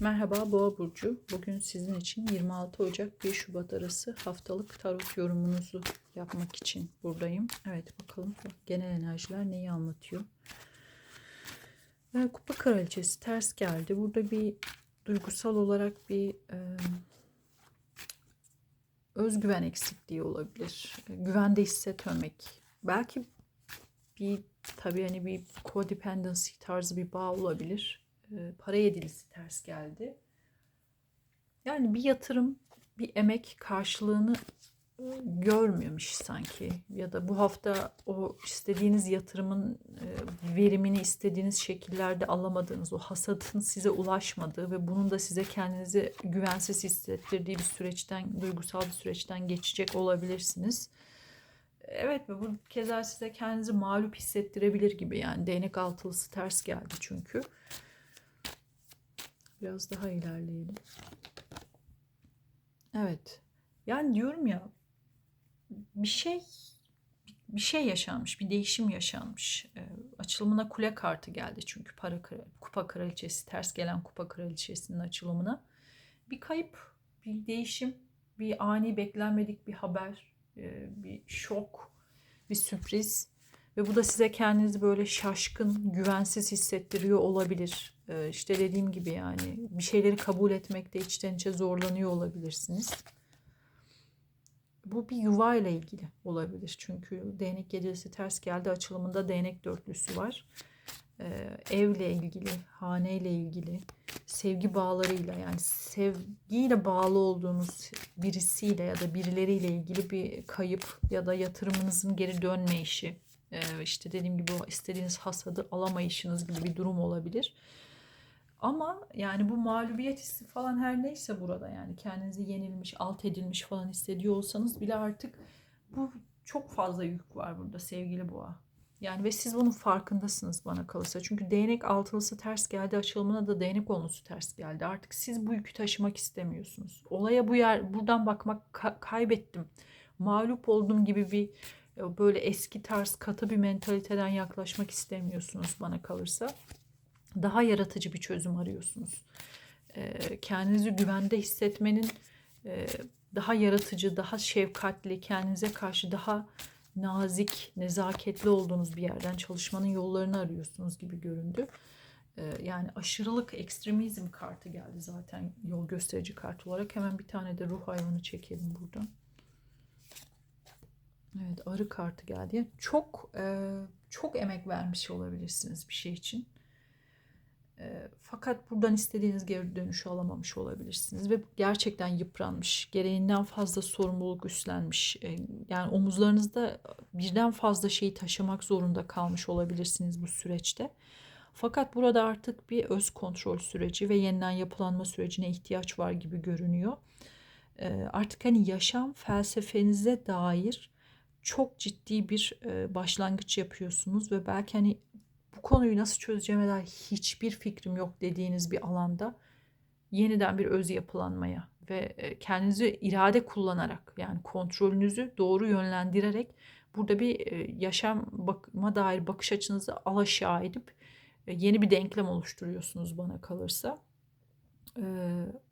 Merhaba Boğa Burcu. Bugün sizin için 26 Ocak 1 Şubat arası haftalık tarot yorumunuzu yapmak için buradayım. Evet bakalım genel enerjiler neyi anlatıyor. Ee, Kupa Kraliçesi ters geldi. Burada bir duygusal olarak bir e, özgüven eksikliği olabilir. Güvende hissetmemek. Belki bir tabii hani bir codependency tarzı bir bağ olabilir e, para yedilisi ters geldi. Yani bir yatırım, bir emek karşılığını e, görmüyormuş sanki. Ya da bu hafta o istediğiniz yatırımın e, verimini istediğiniz şekillerde alamadığınız, o hasadın size ulaşmadığı ve bunun da size kendinizi güvensiz hissettirdiği bir süreçten, duygusal bir süreçten geçecek olabilirsiniz. Evet ve bu keza size kendinizi mağlup hissettirebilir gibi yani değnek altılısı ters geldi çünkü. Biraz daha ilerleyelim. Evet. Yani diyorum ya bir şey bir şey yaşanmış, bir değişim yaşanmış. E, açılımına kule kartı geldi çünkü para kupa kraliçesi, ters gelen kupa kraliçesinin açılımına. Bir kayıp, bir değişim, bir ani beklenmedik bir haber, e, bir şok, bir sürpriz ve bu da size kendinizi böyle şaşkın, güvensiz hissettiriyor olabilir. Ee, işte dediğim gibi yani bir şeyleri kabul etmekte içten içe zorlanıyor olabilirsiniz. Bu bir yuva ile ilgili olabilir. Çünkü değnek gecesi ters geldi açılımında değnek dörtlüsü var. Ee, evle ilgili, haneyle ilgili, sevgi bağlarıyla yani sevgiyle bağlı olduğunuz birisiyle ya da birileriyle ilgili bir kayıp ya da yatırımınızın geri dönme işi işte dediğim gibi o istediğiniz hasadı alamayışınız gibi bir durum olabilir. Ama yani bu mağlubiyet hissi falan her neyse burada yani kendinizi yenilmiş, alt edilmiş falan hissediyor olsanız bile artık bu çok fazla yük var burada sevgili boğa. Yani ve siz bunun farkındasınız bana kalırsa. Çünkü değnek altılısı ters geldi açılımına da değnek onlusu ters geldi. Artık siz bu yükü taşımak istemiyorsunuz. Olaya bu yer buradan bakmak ka- kaybettim. Mağlup oldum gibi bir böyle eski tarz katı bir mentaliteden yaklaşmak istemiyorsunuz bana kalırsa. Daha yaratıcı bir çözüm arıyorsunuz. Kendinizi güvende hissetmenin daha yaratıcı, daha şefkatli, kendinize karşı daha nazik, nezaketli olduğunuz bir yerden çalışmanın yollarını arıyorsunuz gibi göründü. Yani aşırılık, ekstremizm kartı geldi zaten yol gösterici kart olarak. Hemen bir tane de ruh hayvanı çekelim buradan. Evet arı kartı geldi. çok e, çok emek vermiş olabilirsiniz bir şey için. Fakat buradan istediğiniz geri dönüşü alamamış olabilirsiniz ve gerçekten yıpranmış, gereğinden fazla sorumluluk üstlenmiş. Yani omuzlarınızda birden fazla şeyi taşımak zorunda kalmış olabilirsiniz bu süreçte. Fakat burada artık bir öz kontrol süreci ve yeniden yapılanma sürecine ihtiyaç var gibi görünüyor. Artık hani yaşam felsefenize dair çok ciddi bir başlangıç yapıyorsunuz ve belki hani bu konuyu nasıl çözeceğime dair hiçbir fikrim yok dediğiniz bir alanda yeniden bir öz yapılanmaya ve e, kendinizi irade kullanarak yani kontrolünüzü doğru yönlendirerek burada bir e, yaşam dair bakış açınızı alaşağı edip yeni bir denklem oluşturuyorsunuz bana kalırsa.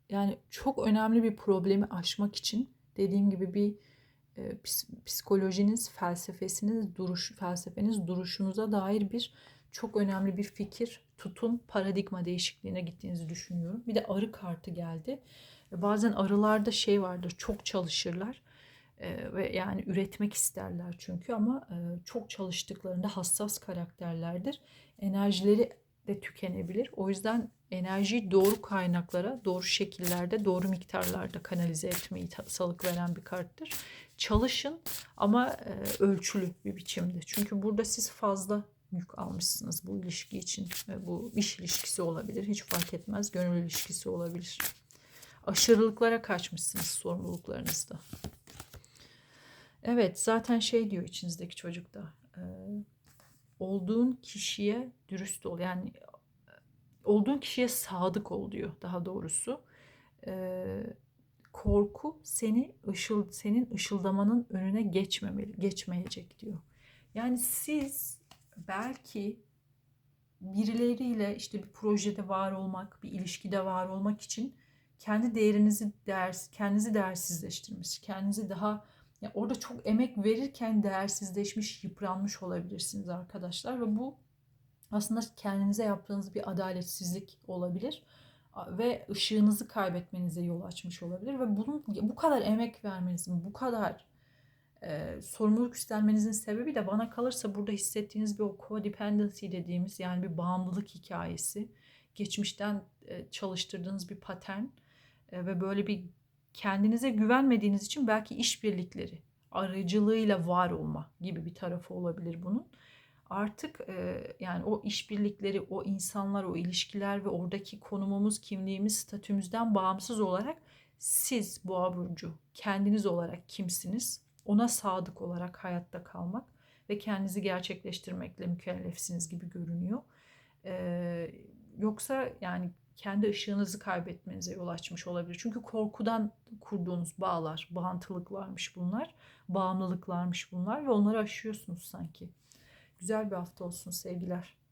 Yani çok önemli bir problemi aşmak için dediğim gibi bir e, psikolojiniz, felsefesiniz, duruş, felsefeniz duruşunuza dair bir çok önemli bir fikir, tutum, paradigma değişikliğine gittiğinizi düşünüyorum. Bir de arı kartı geldi. E, bazen arılarda şey vardır, çok çalışırlar e, ve yani üretmek isterler çünkü ama çok çalıştıklarında hassas karakterlerdir. Enerjileri de tükenebilir. O yüzden enerjiyi doğru kaynaklara, doğru şekillerde, doğru miktarlarda kanalize etmeyi salık veren bir karttır. Çalışın ama e, ölçülü bir biçimde. Çünkü burada siz fazla yük almışsınız bu ilişki için. E, bu iş ilişkisi olabilir. Hiç fark etmez. Gönül ilişkisi olabilir. Aşırılıklara kaçmışsınız sorumluluklarınızda. Evet zaten şey diyor içinizdeki çocuk da. E, olduğun kişiye dürüst ol. Yani olduğun kişiye sadık ol diyor daha doğrusu. Ee, korku seni ışıl senin ışıldamanın önüne geçmemeli, geçmeyecek diyor. Yani siz belki birileriyle işte bir projede var olmak, bir ilişkide var olmak için kendi değerinizi değer, kendinizi değersizleştirmiş, kendinizi daha ya orada çok emek verirken değersizleşmiş, yıpranmış olabilirsiniz arkadaşlar ve bu aslında kendinize yaptığınız bir adaletsizlik olabilir ve ışığınızı kaybetmenize yol açmış olabilir ve bunun bu kadar emek vermenizin, bu kadar e, sorumluluk üstlenmenizin sebebi de bana kalırsa burada hissettiğiniz bir o codependency dediğimiz yani bir bağımlılık hikayesi. Geçmişten e, çalıştırdığınız bir patern e, ve böyle bir kendinize güvenmediğiniz için belki işbirlikleri aracılığıyla var olma gibi bir tarafı olabilir bunun. Artık e, yani o işbirlikleri, o insanlar, o ilişkiler ve oradaki konumumuz, kimliğimiz, statümüzden bağımsız olarak siz Boğa burcu kendiniz olarak kimsiniz? Ona sadık olarak hayatta kalmak ve kendinizi gerçekleştirmekle mükellefsiniz gibi görünüyor. Ee, yoksa yani kendi ışığınızı kaybetmenize yol açmış olabilir. Çünkü korkudan kurduğunuz bağlar, bağıntılıklarmış bunlar, bağımlılıklarmış bunlar ve onları aşıyorsunuz sanki. Güzel bir hafta olsun sevgiler.